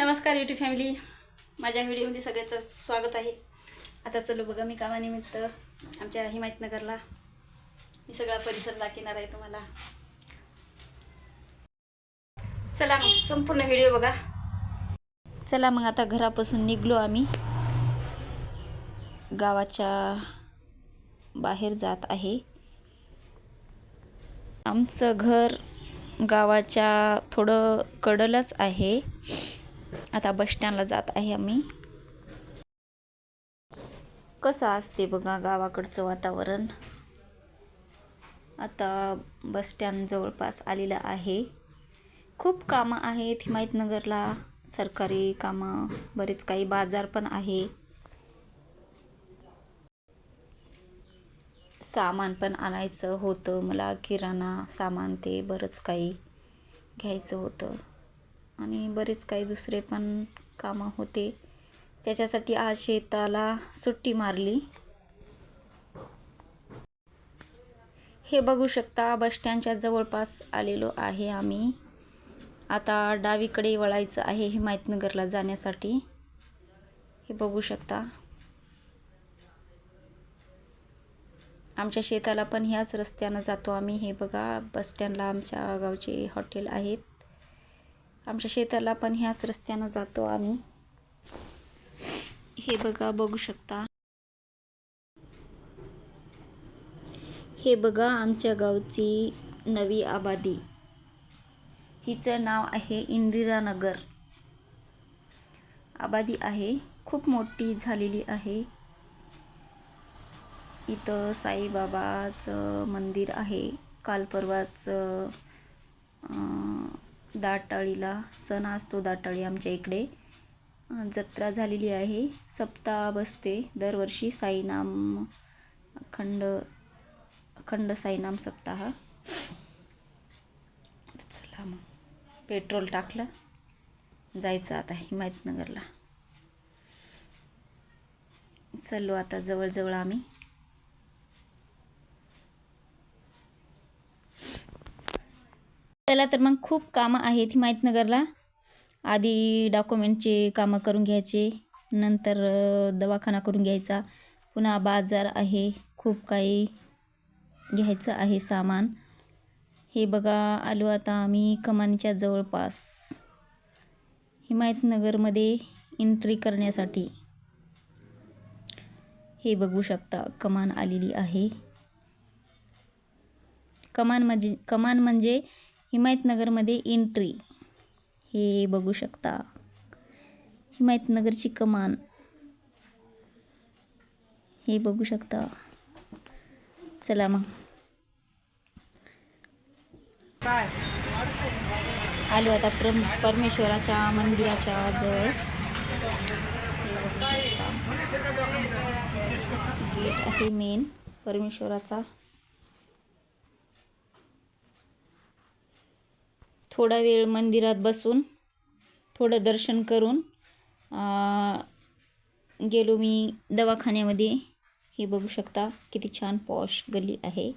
नमस्कार YouTube family माझ्या व्हिडिओमध्ये सगळ्याचं स्वागत आहे. आता चलो बघा मी कामानिमित्त आमच्या हिमायतनगरला. मी सगळा परिसर दाखवणार आहे तुम्हाला. चला मग संपूर्ण व्हिडिओ बघा. चला मग आता घरापासून निघलो आम्ही. गावाच्या बाहेर जात आहे. आमचं घर गावाच्या थोडं कडलच आहे. आता बस स्टँडला जात आहे आम्ही. कसं असते बघा गावाकडचं वातावरण. आता बस स्टँड जवळपास आलेलं आहे. खूप कामं आहेत हिमायतनगरला सरकारी कामं बरेच काही बाजार पण आहे. सामान पण आणायचं होतं. मला किराणा सामान ते बरंच काही घ्यायचं होतं. आणि बरेच काही दुसरे पण कामं होते. त्याच्यासाठी आज शेताला सुट्टी मारली. हे बघू शकता बस स्टँडच्या जवळपास आलेलो आहे आम्ही. आता डावीकडे वळायचं आहे हिमायतनगरला जाण्यासाठी. हे बघू शकता. आमच्या शेताला पण ह्याच रस्त्यानं जातो आम्ही. हे बघा बस स्टँडला आमच्या गावचे हॉटेल आहेत. आमच्या शेताला पण ह्याच रस्त्यानं जातो आम्ही. हे बघा बघू शकता. हे बघा आमच्या गावची नवी आबादी. हिचं नाव आहे इंदिरानगर आबादी आहे खूप मोठी झालेली आहे. इथं साईबाबाचं मंदिर आहे काल परवाचं दाटाळीला सण असतो दाटाळी आमच्या इकडे. जत्रा झालेली आहे. सप्ताह बसते दरवर्षी साईनाम खंड अखंड साईनाम सप्ताह. चला मग. पेट्रोल टाकलं. जायचं आता हिमायतनगरला. चलो आता जवळजवळ आम्ही. चला तर मग खूप कामं आहेत हिमायतनगरला. आधी डॉक्युमेंटचे कामं करून घ्यायचे नंतर दवाखाना करून घ्यायचा. पुन्हा बाजार आहे खूप काही घ्यायचं आहे सामान. हे बघा आलो आता आम्ही कमानीच्या जवळपास. हिमायतनगरमध्ये एंट्री करण्यासाठी. हे बघू शकता कमान आलेली आहे. कमान म्हणजे कमान म्हणजे हिमायतनगरमध्ये एंट्री हे बघू शकता. हिमायतनगरची कमान. हे बघू शकता. चला मग. आलो आता प्रम परमेश्वराच्या मंदिराच्या जवळ. गेट आहे मेन परमेश्वराचा. थोडा वेळ मंदिरात बसून थोडं दर्शन करून गेलो मी दवाखान्यामध्ये. हे बघू शकता किती छान पॉश गली आहे.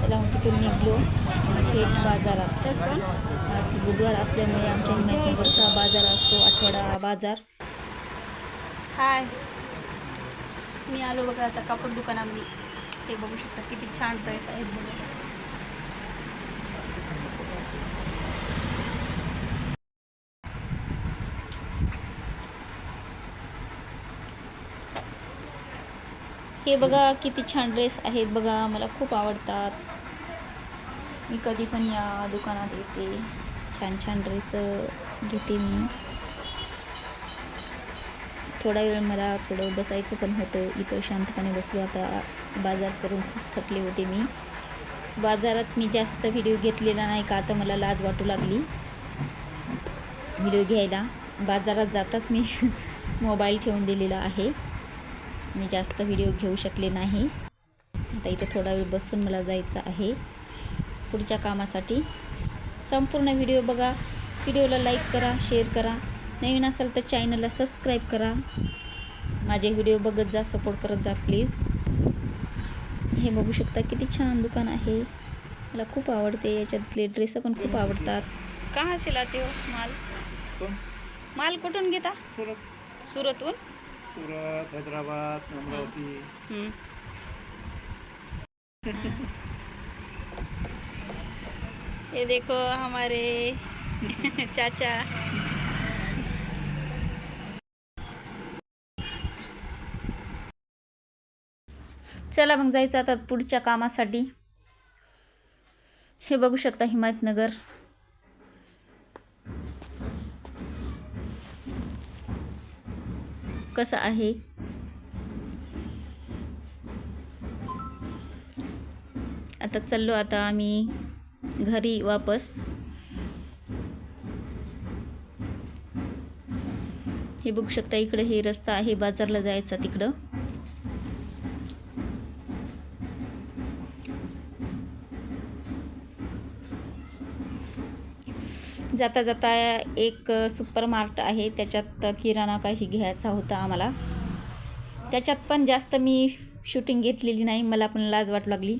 त्याला तिथून निघलो. थेट बाजारात. तसं आज बुधवार असल्यामुळे आमच्या हिमायतनगरचा बाजार असतो आठवडा बाजार. हाय. मी आलो बघा आता कापड दुकानामध्ये. हे बघू शकता किती छान ड्रेस आहेत बघा हे बघा किती छान ड्रेस आहेत बघा मला खूप आवडतात. मी कधी पण या दुकानात येते. छान छान ड्रेस घेते मी. थोडा वेळ मला थोडं बसायचं पण होतं. इथं शांतपणे बसलो. आता बाजार करून खूप थकले होते मी. बाजारात मी जास्त व्हिडिओ घेतलेला नाही का? आता मला लाज वाटू लागली. व्हिडिओ घ्यायला. बाजारात जाताच मी मोबाईल ठेवून दिलेला आहे. मी जास्त व्हिडिओ घेऊ शकले नाही. आता इथं थोडा वेळ बसून मला जायचं आहे. पुढच्या कामासाठी. संपूर्ण व्हिडिओ बघा. व्हिडिओला लाईक करा शेअर करा. नवीन असाल तर चॅनलला सबस्क्राईब करा. माझे व्हिडिओ बघत जा सपोर्ट करत जा प्लीज हे बघू शकता किती छान दुकान आहे. मला खूप आवडते याच्यातले ड्रेस पण खूप आवडतात. का शिला ते हो माल माल कुठून घेता? सुरत. सुरतहून? सुरत हैदराबाद अमरावती. ये देखो हमारे चाचा. चला मग जायचं आता पुढच्या कामासाठी. हे बघू शकता हिमायतनगर. कसं आहे? आता चाललो आता आम्ही घरी वापस. हे बघू शकता इकडे हे रस्ता आहे बाजारला जायचा तिकडं. जाता जाता एक सुपर मार्ट आहे. त्याच्यात किराणा काही घ्यायचा होता आम्हाला. त्याच्यात पण जास्त मी शूटिंग घेतलेली नाही. मला पण लाज वाटू लागली.